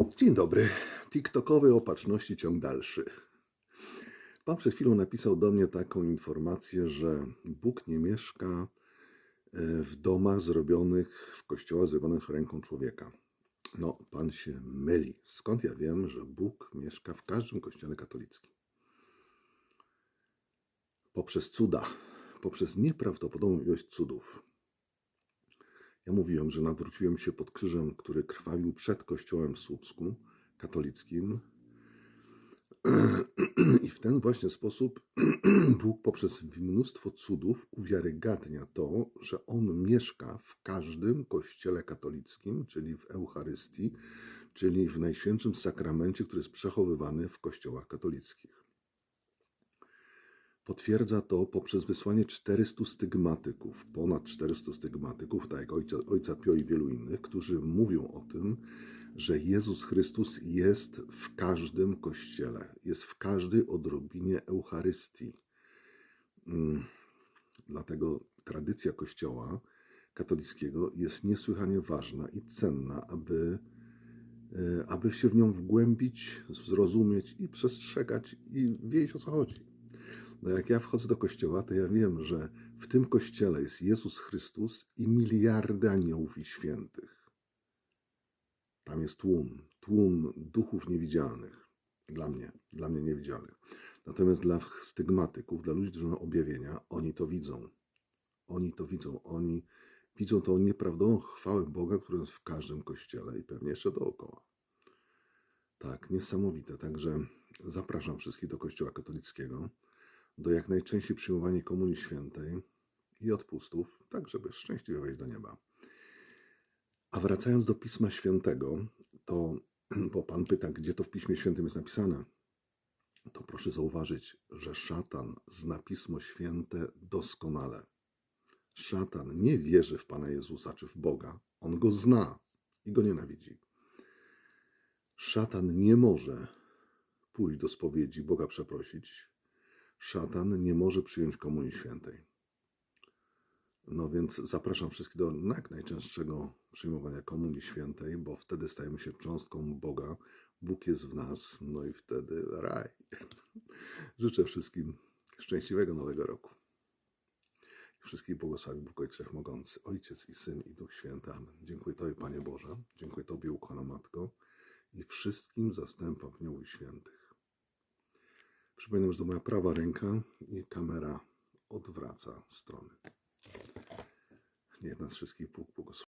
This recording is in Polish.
Dzień dobry. TikTokowej opatrzności ciąg dalszy. Pan przed chwilą napisał do mnie taką informację, że Bóg nie mieszka e, w domach zrobionych, w kościołach zrobionych ręką człowieka. No, pan się myli. Skąd ja wiem, że Bóg mieszka w każdym kościele katolickim? Poprzez cuda, poprzez nieprawdopodobną ilość cudów. Ja mówiłem, że nawróciłem się pod krzyżem, który krwawił przed kościołem w Słupsku katolickim. I w ten właśnie sposób Bóg poprzez mnóstwo cudów uwiarygadnia to, że On mieszka w każdym kościele katolickim, czyli w Eucharystii, czyli w Najświętszym Sakramencie, który jest przechowywany w kościołach katolickich. Potwierdza to poprzez wysłanie 400 stygmatyków, ponad 400 stygmatyków, tak jak ojca, ojca Pio i wielu innych, którzy mówią o tym, że Jezus Chrystus jest w każdym kościele, jest w każdej odrobinie Eucharystii. Mm, Dlatego tradycja Kościoła katolickiego jest niesłychanie ważna i cenna, aby, e, aby się w nią wgłębić, zrozumieć i przestrzegać i wiedzieć o co chodzi. No jak ja wchodzę do kościoła, to ja wiem, że w tym kościele jest Jezus Chrystus i miliardy aniołów i świętych. Tam jest tłum, tłum duchów niewidzialnych. Dla mnie, dla mnie niewidzialnych. Natomiast dla stygmatyków, dla ludzi, którzy mają objawienia, oni to widzą. Oni to widzą. Oni widzą tą nieprawdopodobną chwałę Boga, która jest w każdym kościele i pewnie jeszcze dookoła. Tak, niesamowite. Także zapraszam wszystkich do Kościoła katolickiego, do jak najczęściej przyjmowania Komunii Świętej i odpustów, tak żeby szczęśliwie wejść do nieba. A wracając do Pisma Świętego, to, bo Pan pyta, gdzie to w Piśmie Świętym jest napisane, to proszę zauważyć, że szatan zna Pismo Święte doskonale. Szatan nie wierzy w Pana Jezusa czy w Boga, on go zna i go nienawidzi. Szatan nie może pójść do spowiedzi, Boga przeprosić. Szatan nie może przyjąć Komunii Świętej. No więc zapraszam wszystkich do jak najczęstszego przyjmowania Komunii Świętej, bo wtedy stajemy się cząstką Boga. Bóg jest w nas, no i wtedy raj. Życzę wszystkim szczęśliwego nowego roku. Wszystkich błogosławi Bóg Ojciec Wszechmogący, Ojciec i Syn i Duch Święty. Amen. Dziękuję Tobie, Panie Boże. Dziękuję Tobie, ukochana Matko i wszystkim zastępom i świętych. Przypominam, że to moja prawa ręka i kamera odwraca strony. Niech nas wszystkich Bóg błogosławi.